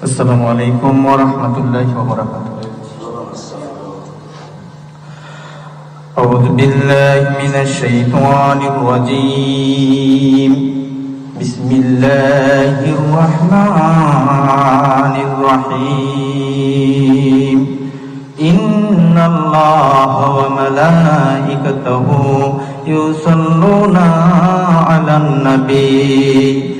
السلام عليكم ورحمة الله وبركاته. أعوذ بالله من الشيطان الرجيم. بسم الله الرحمن الرحيم. إن الله وملائكته يصلون على النبي.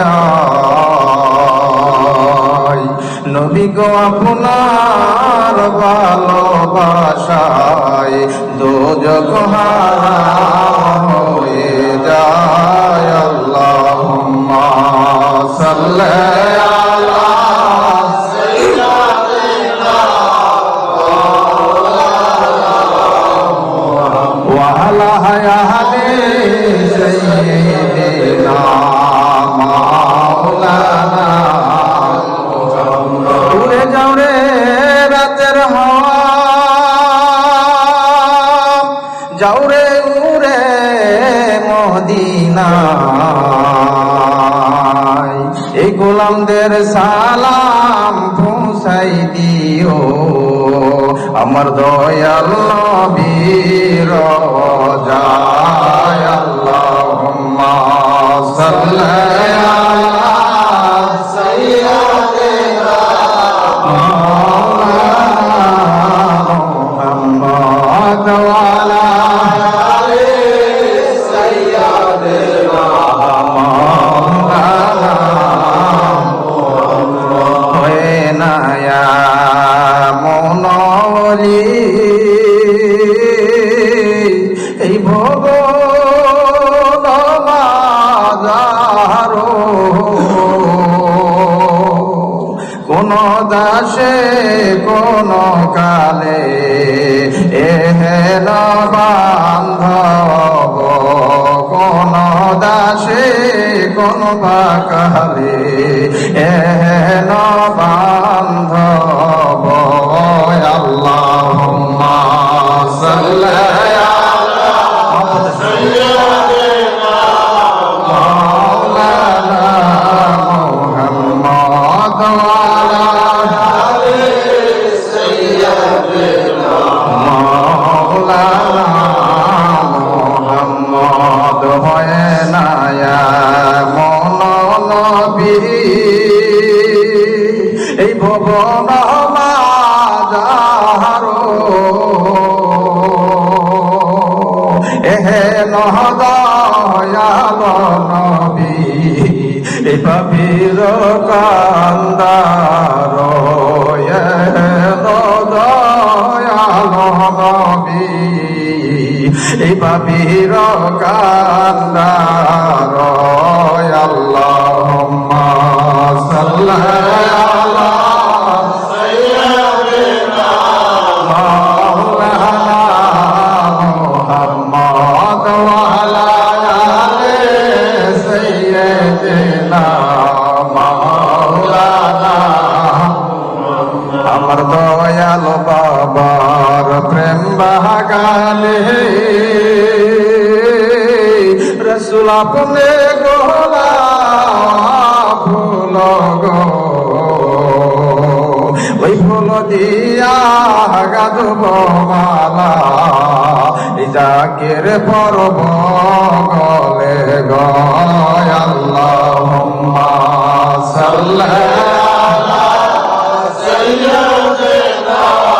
যায় নবী গো আপনার ভালোবাসায় দোজক হয়ে যায়। আল্লাহ সাল্লি গোলামদের সালাম পৌঁছাই দিও। আমার দয়াল নবীর দাসে কোন কালে এহেন বান্ধব কোন দাসে কোন বা কালে এহেন বান্ধব ভবন মাজারো এহে নহদয়াল নবী এ পাপির কান্দার দয়াল কান্দার সাল্লি আমার দয়াল বাবার প্রেম বাগানে। রসুল আপনে গোলা ফুল গো। ওই ফুল দিয়া গাধব মালা। জাকের পরব গলে গয় আল্লাহ সাল্লাহ জিন্দাবাদ জিন্দাবাদ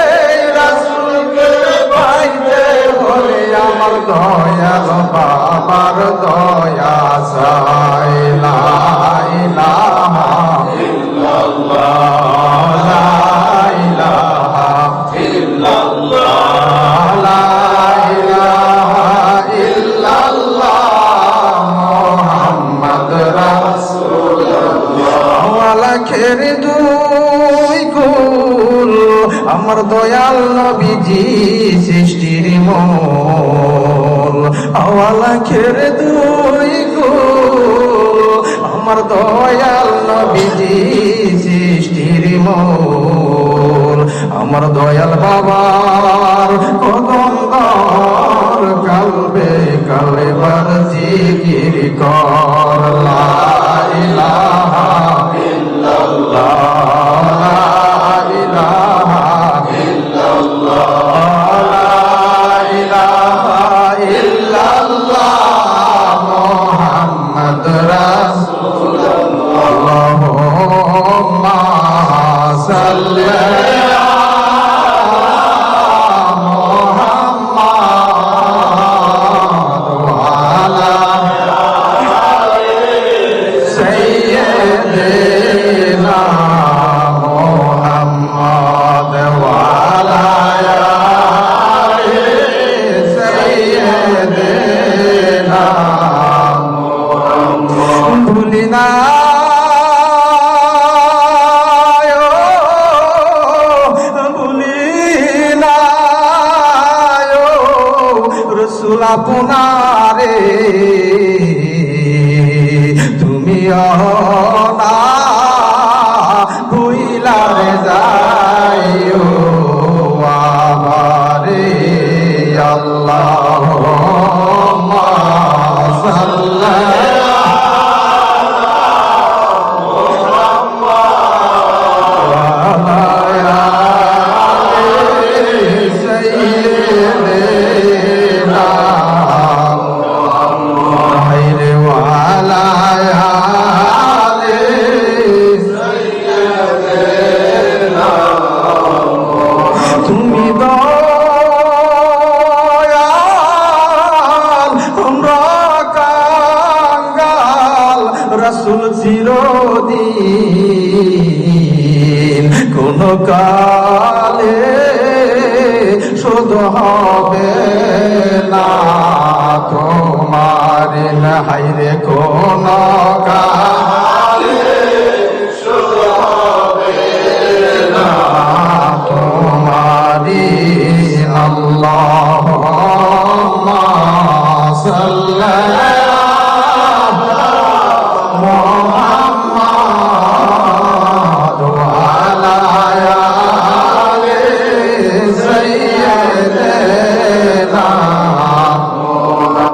তোমার দয়া বাবার দয়া সাইলা দয়াল নবীজি সৃষ্টির মন। আওয়ালা খের দুই গো আমার দয়াল নবীজি সৃষ্টির মন। আমার দয়াল বাবার ভুলি না। হবে না তোমার হাইরে কোন তোমারি আল্লাহ সাল্লাহ